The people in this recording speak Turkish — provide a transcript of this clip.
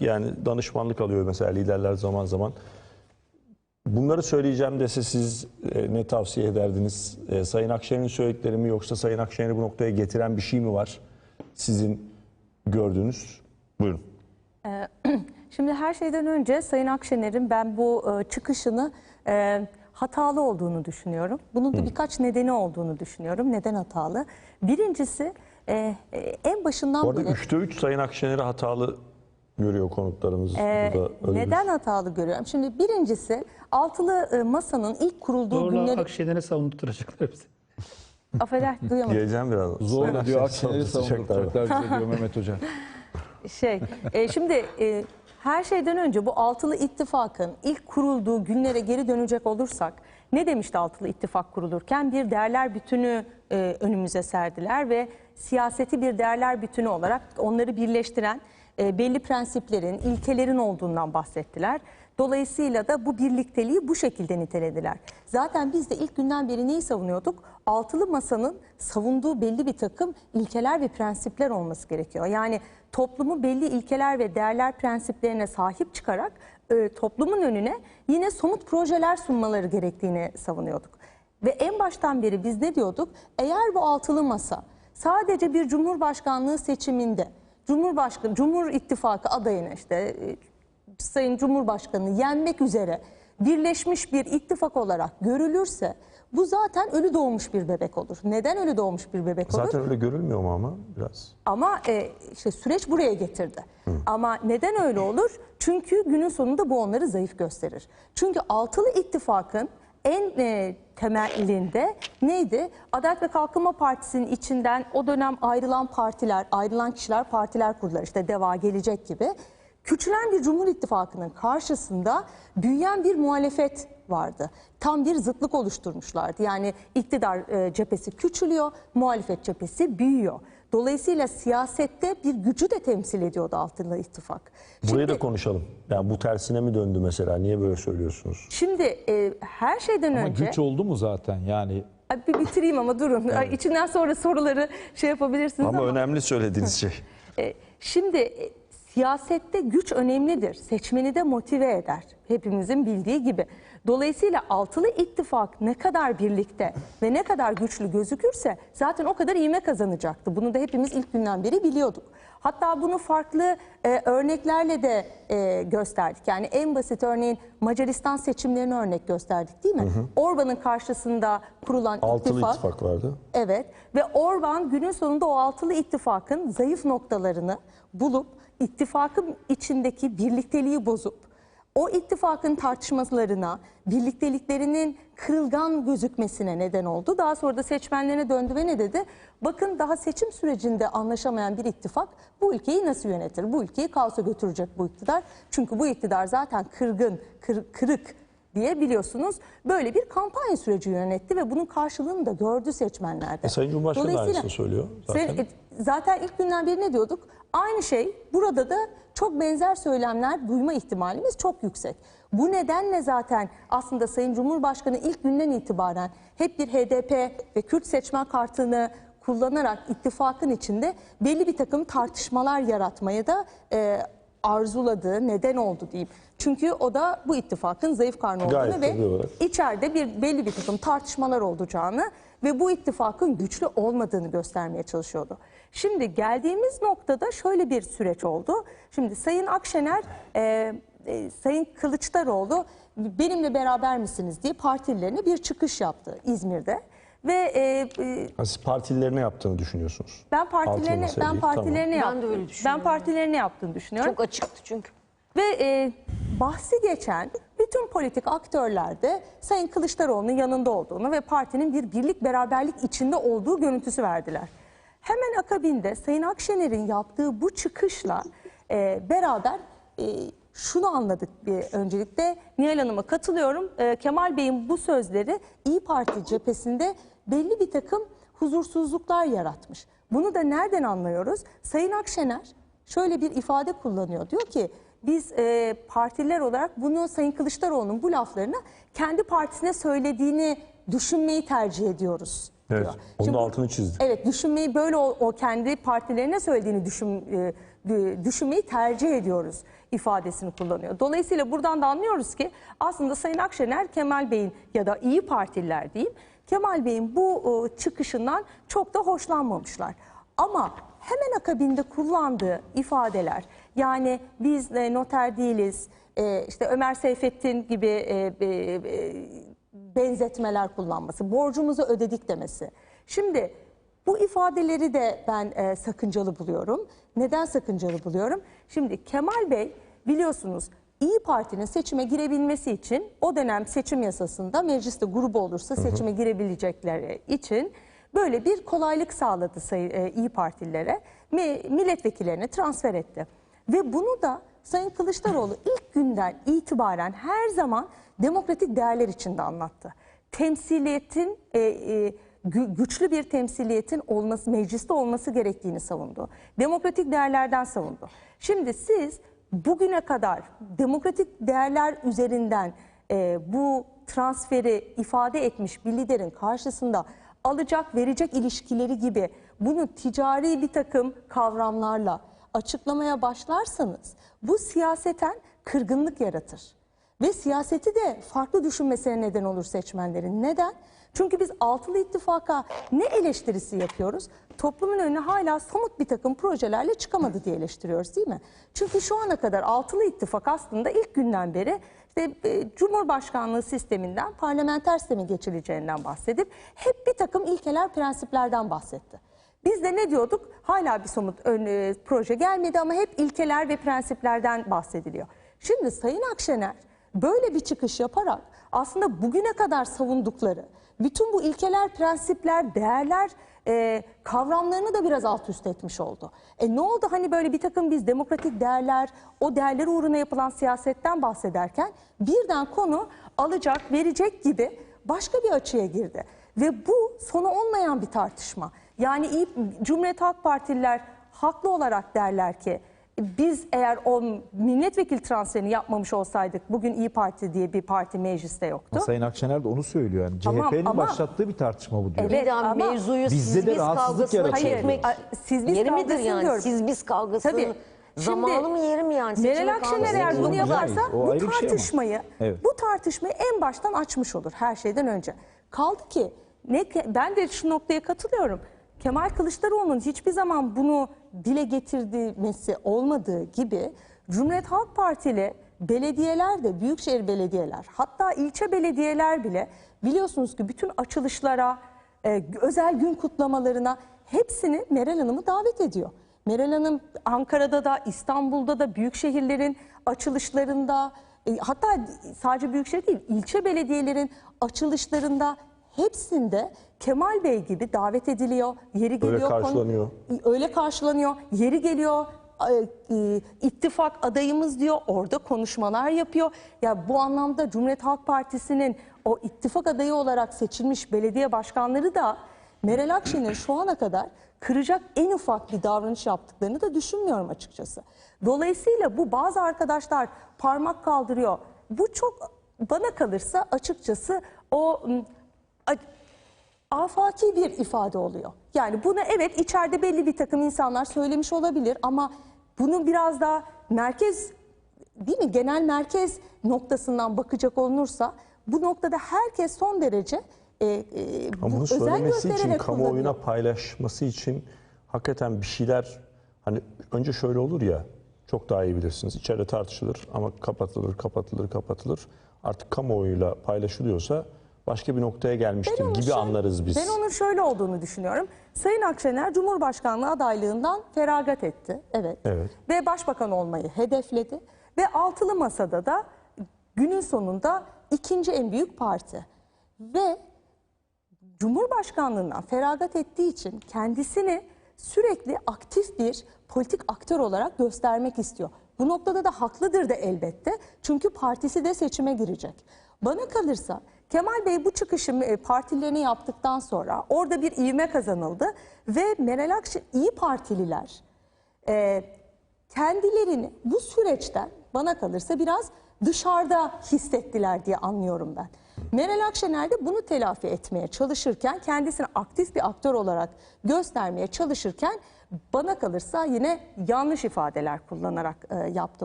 yani danışmanlık alıyor mesela liderler zaman zaman. Bunları söyleyeceğim dese siz e, ne tavsiye ederdiniz? E, Sayın Akşener'in söyledikleri mi yoksa Sayın Akşener'i bu noktaya getiren bir şey mi var? Sizin gördüğünüz. Buyurun. Şimdi her şeyden önce Sayın Akşener'in ben bu e, çıkışını e, hatalı olduğunu düşünüyorum. Bunun da birkaç nedeni olduğunu düşünüyorum. Neden hatalı? Birincisi e, e, en başından Bu arada beri... 3'te 3 Sayın Akşener'i hatalı görüyor konuklarımız. Ee, burada. Öyle bir- neden hatalı görüyorum? Şimdi birincisi altılı e, masanın ilk kurulduğu Zorla günleri... Akşener'e savunduracaklar bizi. Affeder, duyamadım. Diyeceğim biraz. Zorla Sayın diyor Akşener'i savunduracaklar. bize diyor Mehmet Hoca. Şey, e, şimdi e, her şeyden önce bu altılı ittifakın ilk kurulduğu günlere geri dönecek olursak ne demişti altılı ittifak kurulurken? Bir değerler bütünü e, önümüze serdiler ve siyaseti bir değerler bütünü olarak onları birleştiren e, belli prensiplerin, ilkelerin olduğundan bahsettiler. Dolayısıyla da bu birlikteliği bu şekilde nitelediler. Zaten biz de ilk günden beri neyi savunuyorduk? Altılı masanın savunduğu belli bir takım ilkeler ve prensipler olması gerekiyor. Yani toplumu belli ilkeler ve değerler prensiplerine sahip çıkarak e, toplumun önüne yine somut projeler sunmaları gerektiğini savunuyorduk. Ve en baştan beri biz ne diyorduk? Eğer bu altılı masa sadece bir cumhurbaşkanlığı seçiminde Cumhurbaşkanı, Cumhur İttifakı adayını işte e, Sayın Cumhurbaşkanı yenmek üzere birleşmiş bir ittifak olarak görülürse bu zaten ölü doğmuş bir bebek olur. Neden ölü doğmuş bir bebek olur? Zaten öyle görülmüyor mu ama biraz? Ama e, işte süreç buraya getirdi. Ama neden öyle olur? Çünkü günün sonunda bu onları zayıf gösterir. Çünkü altılı ittifakın en e, temelinde neydi? Adalet ve Kalkınma Partisi'nin içinden o dönem ayrılan partiler, ayrılan kişiler partiler kurdular. İşte DEVA, Gelecek gibi. Küçülen bir Cumhur İttifakı'nın karşısında büyüyen bir muhalefet vardı. Tam bir zıtlık oluşturmuşlardı. Yani iktidar e, cephesi küçülüyor, muhalefet cephesi büyüyor. Dolayısıyla siyasette bir gücü de temsil ediyordu Altılı İttifak. Burayı da Şimdi- konuşalım. Yani bu tersine mi döndü mesela? Niye böyle söylüyorsunuz? Şimdi e, her şeyden Ama önce... güç oldu mu zaten yani? Bir bitireyim ama durun. Ay, İçinden sonra soruları şey yapabilirsiniz ama... Ama önemli söylediğiniz şey. E, Şimdi e, siyasette güç önemlidir. Seçmeni de motive eder. Hepimizin bildiği gibi. Dolayısıyla altılı ittifak ne kadar birlikte ve ne kadar güçlü gözükürse zaten o kadar ivme kazanacaktı. Bunu da hepimiz ilk günden beri biliyorduk. Hatta bunu farklı e, örneklerle de e, gösterdik. Yani en basit örneğin Macaristan seçimlerini örnek gösterdik değil mi? Orban'ın karşısında kurulan Altılı ittifak. ittifak vardı. Evet ve Orban günün sonunda o altılı ittifakın zayıf noktalarını bulup ittifakın içindeki birlikteliği bozup o ittifakın tartışmalarına, birlikteliklerinin kırılgan gözükmesine neden oldu. Daha sonra da seçmenlerine döndü ve ne dedi? Bakın daha seçim sürecinde anlaşamayan bir ittifak bu ülkeyi nasıl yönetir? Bu ülkeyi kaosa götürecek bu iktidar. Çünkü bu iktidar zaten kırgın, kır- kırık diye biliyorsunuz böyle bir kampanya süreci yönetti ve bunun karşılığını da gördü seçmenlerde. E, Sayın Cumhurbaşkanı da aynısını söylüyor zaten. E, zaten ilk günden beri ne diyorduk? Aynı şey burada da çok benzer söylemler duyma ihtimalimiz çok yüksek. Bu nedenle zaten aslında Sayın Cumhurbaşkanı ilk günden itibaren hep bir HDP ve Kürt seçmen kartını kullanarak ittifakın içinde belli bir takım tartışmalar yaratmaya da e, arzuladığı neden oldu diyeyim. Çünkü o da bu ittifakın zayıf karnı olduğunu Gayet ve içeride bir belli bir takım tartışmalar olacağını ve bu ittifakın güçlü olmadığını göstermeye çalışıyordu. Şimdi geldiğimiz noktada şöyle bir süreç oldu. Şimdi Sayın Akşener, e, e, Sayın Kılıçdaroğlu benimle beraber misiniz diye partililerine bir çıkış yaptı İzmir'de. Ve e, e, Ha, Siz partililerine yaptığını düşünüyorsunuz. ben partilerine ben değil, partilerine tamam. yaptım. Ben de öyle. Ben partilerine yaptığını düşünüyorum. Çok açıktı çünkü. Ve e, bahsi geçen bütün politik aktörler de Sayın Kılıçdaroğlu'nun yanında olduğunu ve partinin bir birlik beraberlik içinde olduğu görüntüsü verdiler. Hemen akabinde Sayın Akşener'in yaptığı bu çıkışla e, beraber e, şunu anladık bir öncelikle. Nihal Hanım'a katılıyorum. E, Kemal Bey'in bu sözleri İyi Parti cephesinde belli bir takım huzursuzluklar yaratmış. Bunu da nereden anlıyoruz? Sayın Akşener şöyle bir ifade kullanıyor. Diyor ki biz e, partiler olarak bunu Sayın Kılıçdaroğlu'nun bu laflarını kendi partisine söylediğini düşünmeyi tercih ediyoruz. Evet, diyor. onun altını çizdi. Evet düşünmeyi böyle o, o kendi partilerine söylediğini düşün, e, dü- düşünmeyi tercih ediyoruz ifadesini kullanıyor. Dolayısıyla buradan da anlıyoruz ki aslında Sayın Akşener Kemal Bey'in ya da İyi Partililer diyeyim Kemal Bey'in bu e, çıkışından çok da hoşlanmamışlar. Ama hemen akabinde kullandığı ifadeler yani biz e, noter değiliz, e, işte Ömer Seyfettin gibi e, e, e, benzetmeler kullanması, borcumuzu ödedik demesi. Şimdi bu ifadeleri de ben e, sakıncalı buluyorum. Neden sakıncalı buluyorum? Şimdi Kemal Bey biliyorsunuz İyi Parti'nin seçime girebilmesi için o dönem seçim yasasında mecliste grubu olursa seçime girebilecekleri için böyle bir kolaylık sağladı sayı, e, İyi Partililere. Milletvekillerini transfer etti. Ve bunu da Sayın Kılıçdaroğlu ilk günden itibaren her zaman demokratik değerler içinde anlattı. Temsiliyetin e, e, gü- güçlü bir temsiliyetin olması, mecliste olması gerektiğini savundu. Demokratik değerlerden savundu. Şimdi siz bugüne kadar demokratik değerler üzerinden e, bu transferi ifade etmiş bir liderin karşısında alacak verecek ilişkileri gibi bunu ticari bir takım kavramlarla açıklamaya başlarsanız bu siyaseten kırgınlık yaratır. Ve siyaseti de farklı düşünmesine neden olur seçmenlerin. Neden? Çünkü biz altılı ittifaka ne eleştirisi yapıyoruz? Toplumun önüne hala somut bir takım projelerle çıkamadı diye eleştiriyoruz değil mi? Çünkü şu ana kadar altılı ittifak aslında ilk günden beri işte, e, Cumhurbaşkanlığı sisteminden parlamenter sisteme geçileceğinden bahsedip hep bir takım ilkeler, prensiplerden bahsetti. Biz de ne diyorduk? Hala bir somut e, proje gelmedi ama hep ilkeler ve prensiplerden bahsediliyor. Şimdi Sayın Akşener böyle bir çıkış yaparak aslında bugüne kadar savundukları bütün bu ilkeler, prensipler, değerler e, kavramlarını da biraz alt üst etmiş oldu. E ne oldu hani böyle bir takım biz demokratik değerler, o değerler uğruna yapılan siyasetten bahsederken birden konu alacak, verecek gibi başka bir açıya girdi. Ve bu sonu olmayan bir tartışma. Yani iyi, Cumhuriyet Halk Partililer haklı olarak derler ki biz eğer o milletvekili transferini yapmamış olsaydık bugün İyi Parti diye bir parti mecliste yoktu. Sayın Akşener de onu söylüyor yani. Tamam, CHP'nin ama- başlattığı bir tartışma bu diyor. Evet. Ama mevzuyu bizde siz de biz yaratıyor. çekmek Hayır, siz biz yeri midir kavgasını yani? diyorum. Siz biz kavgasını Tabii. zamanı Şimdi mı yeri mi yani? Meral Akşener eğer bunu yaparsa bu ayrı bir şey ama. tartışmayı Evet. bu tartışmayı en baştan açmış olur her şeyden önce. Kaldı ki ne ben de şu noktaya katılıyorum. Kemal Kılıçdaroğlu'nun hiçbir zaman bunu dile getirmesi olmadığı gibi Cumhuriyet Halk Partili belediyeler de büyükşehir belediyeler hatta ilçe belediyeler bile biliyorsunuz ki bütün açılışlara e, özel gün kutlamalarına hepsini Meral Hanım'ı davet ediyor. Meral Hanım Ankara'da da İstanbul'da da büyük şehirlerin açılışlarında e, hatta sadece büyükşehir değil ilçe belediyelerin açılışlarında hepsinde Kemal Bey gibi davet ediliyor. Yeri geliyor. konu- karşılanıyor. öyle karşılanıyor. Yeri geliyor e, ittifak adayımız diyor. Orada konuşmalar yapıyor. Ya bu anlamda Cumhuriyet Halk Partisi'nin o ittifak adayı olarak seçilmiş belediye başkanları da Meral Akşener şu ana kadar kıracak en ufak bir davranış yaptıklarını da düşünmüyorum açıkçası. Dolayısıyla bu bazı arkadaşlar parmak kaldırıyor. Bu çok bana kalırsa açıkçası o afaki bir ifade oluyor. Yani bunu evet içeride belli bir takım insanlar söylemiş olabilir ama bunu biraz daha merkez değil mi genel merkez noktasından bakacak olunursa bu noktada herkes son derece e, e, Ama bu bunu söylemesi için, kamuoyuna paylaşması için hakikaten bir şeyler hani önce şöyle olur ya çok daha iyi bilirsiniz. İçeride tartışılır ama kapatılır, kapatılır, kapatılır. Artık kamuoyuyla paylaşılıyorsa başka bir noktaya gelmiştir gibi şöyle- anlarız biz. Ben onun şöyle olduğunu düşünüyorum. Sayın Akşener Cumhurbaşkanlığı adaylığından feragat etti. Evet. Evet. Ve başbakan olmayı hedefledi. Ve altılı masada da günün sonunda ikinci en büyük parti. Ve Cumhurbaşkanlığından feragat ettiği için kendisini sürekli aktif bir politik aktör olarak göstermek istiyor. Bu noktada da haklıdır da elbette. Çünkü partisi de seçime girecek. Bana kalırsa Kemal Bey bu çıkışı e, partilerini yaptıktan sonra orada bir ivme kazanıldı ve Meral Akşener iyi partililer e, kendilerini bu süreçten bana kalırsa biraz dışarıda hissettiler diye anlıyorum ben. Meral Akşener de bunu telafi etmeye çalışırken kendisini aktif bir aktör olarak göstermeye çalışırken bana kalırsa yine yanlış ifadeler kullanarak e, yaptı